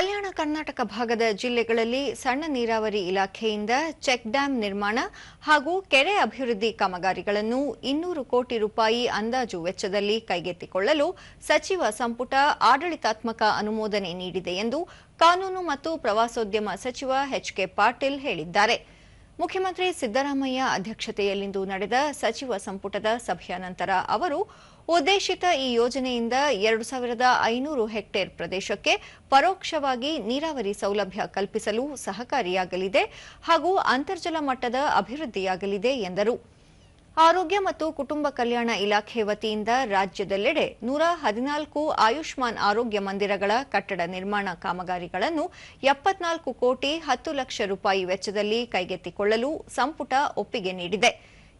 ಕಲ್ಯಾಣ ಕರ್ನಾಟಕ ಭಾಗದ ಜಿಲ್ಲೆಗಳಲ್ಲಿ ಸಣ್ಣ ನೀರಾವರಿ ಇಲಾಖೆಯಿಂದ ಚೆಕ್ ಡ್ಯಾಂ ನಿರ್ಮಾಣ ಹಾಗೂ ಕೆರೆ ಅಭಿವೃದ್ಧಿ ಕಾಮಗಾರಿಗಳನ್ನು ಇನ್ನೂರು ಕೋಟಿ ರೂಪಾಯಿ ಅಂದಾಜು ವೆಚ್ಚದಲ್ಲಿ ಕೈಗೆತ್ತಿಕೊಳ್ಳಲು ಸಚಿವ ಸಂಪುಟ ಆಡಳಿತಾತ್ಮಕ ಅನುಮೋದನೆ ನೀಡಿದೆ ಎಂದು ಕಾನೂನು ಮತ್ತು ಪ್ರವಾಸೋದ್ಯಮ ಸಚಿವ ಎಚ್ ಕೆ ಪಾಟೀಲ್ ಹೇಳಿದ್ದಾರೆ. ಮುಖ್ಯಮಂತ್ರಿ ಸಿದ್ದರಾಮಯ್ಯ ಅಧ್ಯಕ್ಷತೆಯಲ್ಲಿಂದು ನಡೆದ ಸಚಿವ ಸಂಪುಟದ ಸಭೆಯ ನಂತರ ಅವರು ಉದ್ದೇಶಿತ ಈ ಯೋಜನೆಯಿಂದ ಎರಡು ಸಾವಿರದ ಐನೂರು ಹೆಕ್ಟೇರ್ ಪ್ರದೇಶಕ್ಕೆ ಪರೋಕ್ಷವಾಗಿ ನೀರಾವರಿ ಸೌಲಭ್ಯ ಕಲ್ಪಿಸಲು ಸಹಕಾರಿಯಾಗಲಿದೆ ಹಾಗೂ ಅಂತರ್ಜಲ ಮಟ್ಟದ ಅಭಿವೃದ್ಧಿಯಾಗಲಿದೆ ಎಂದರು. ಆರೋಗ್ಯ ಮತ್ತು ಕುಟುಂಬ ಕಲ್ಯಾಣ ಇಲಾಖೆ ವತಿಯಿಂದ ರಾಜ್ಯದೆಲ್ಲೆಡೆ ನೂರ ಹದಿನಾಲ್ಕು ಆಯುಷ್ಮಾನ್ ಆರೋಗ್ಯ ಮಂದಿರಗಳ ಕಟ್ಟಡ ನಿರ್ಮಾಣ ಕಾಮಗಾರಿಗಳನ್ನು ಎಪ್ಪತ್ನಾಲ್ಕು ಕೋಟಿ ಹತ್ತು ಲಕ್ಷ ರೂಪಾಯಿ ವೆಚ್ಚದಲ್ಲಿ ಕೈಗೆತ್ತಿಕೊಳ್ಳಲು ಸಂಪುಟ ಒಪ್ಪಿಗೆ ನೀಡಿದೆ.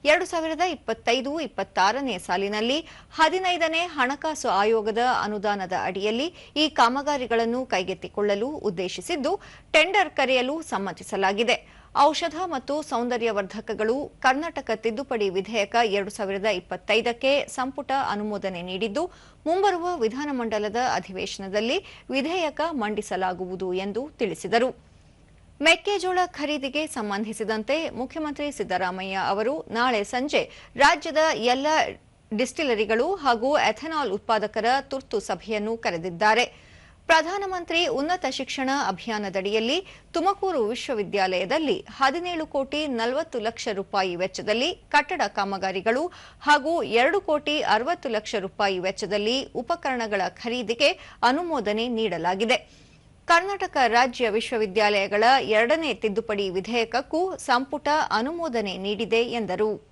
ಎರಡು ಸಾವಿರದ ಇಪ್ಪತ್ತೈದು, ಇಪ್ಪತ್ತಾರನೇ ಸಾಲಿನಲ್ಲಿ ಹದಿನೈದನೇ ಹಣಕಾಸು ಆಯೋಗದ ಅನುದಾನದ ಅಡಿಯಲ್ಲಿ ಈ ಕಾಮಗಾರಿಗಳನ್ನು ಕೈಗೆತ್ತಿಕೊಳ್ಳಲು ಉದ್ದೇಶಿಸಿದ್ದು, ಟೆಂಡರ್ ಕರೆಯಲು ಸಮ್ಮತಿಸಲಾಗಿದೆ. ಔಷಧ ಮತ್ತು ಸೌಂದರ್ಯವರ್ಧಕಗಳು ಕರ್ನಾಟಕ ತಿದ್ದುಪಡಿ ವಿಧೇಯಕ ಎರಡು ಸಾವಿರದ ಇಪ್ಪತ್ತೈದಕ್ಕೆ ಸಂಪುಟ ಅನುಮೋದನೆ ನೀಡಿದ್ದು, ಮುಂಬರುವ ವಿಧಾನಮಂಡಲದ ಅಧಿವೇಶನದಲ್ಲಿ ವಿಧೇಯಕ ಮಂಡಿಸಲಾಗುವುದು ಎಂದು ತಿಳಿಸಿದರು. ಮೆಕ್ಕೆಜೋಳ ಖರೀದಿಗೆ ಸಂಬಂಧಿಸಿದಂತೆ ಮುಖ್ಯಮಂತ್ರಿ ಸಿದ್ದರಾಮಯ್ಯ ಅವರು ನಾಳೆ ಸಂಜೆ ರಾಜ್ಯದ ಎಲ್ಲ ಡಿಸ್ಟಿಲರಿಗಳು ಹಾಗೂ ಎಥೆನಾಲ್ ಉತ್ಪಾದಕರ ತುರ್ತು ಸಭೆಯನ್ನು ಕರೆದಿದ್ದಾರೆ. ಪ್ರಧಾನಮಂತ್ರಿ ಉನ್ನತ ಶಿಕ್ಷಣ ಅಭಿಯಾನದಡಿಯಲ್ಲಿ ತುಮಕೂರು ವಿಶ್ವವಿದ್ಯಾಲಯದಲ್ಲಿ ಹದಿನೇಳು ಕೋಟಿ ನಲವತ್ತು ಲಕ್ಷ ರೂಪಾಯಿ ವೆಚ್ಚದಲ್ಲಿ ಕಟ್ಟಡ ಕಾಮಗಾರಿಗಳು ಹಾಗೂ ಎರಡು ಕೋಟಿ ಅರವತ್ತು ಲಕ್ಷ ರೂಪಾಯಿ ವೆಚ್ಚದಲ್ಲಿ ಉಪಕರಣಗಳ ಖರೀದಿಗೆ ಅನುಮೋದನೆ ನೀಡಲಾಗಿದೆ. ಕರ್ನಾಟಕ ರಾಜ್ಯ ವಿಶ್ವವಿದ್ಯಾಲಯಗಳ ಎರಡನೇ ತಿದ್ದುಪಡಿ ವಿಧೇಯಕಕ್ಕೂ ಸಂಪುಟ ಅನುಮೋದನೆ ನೀಡಿದೆ ಎಂದರು.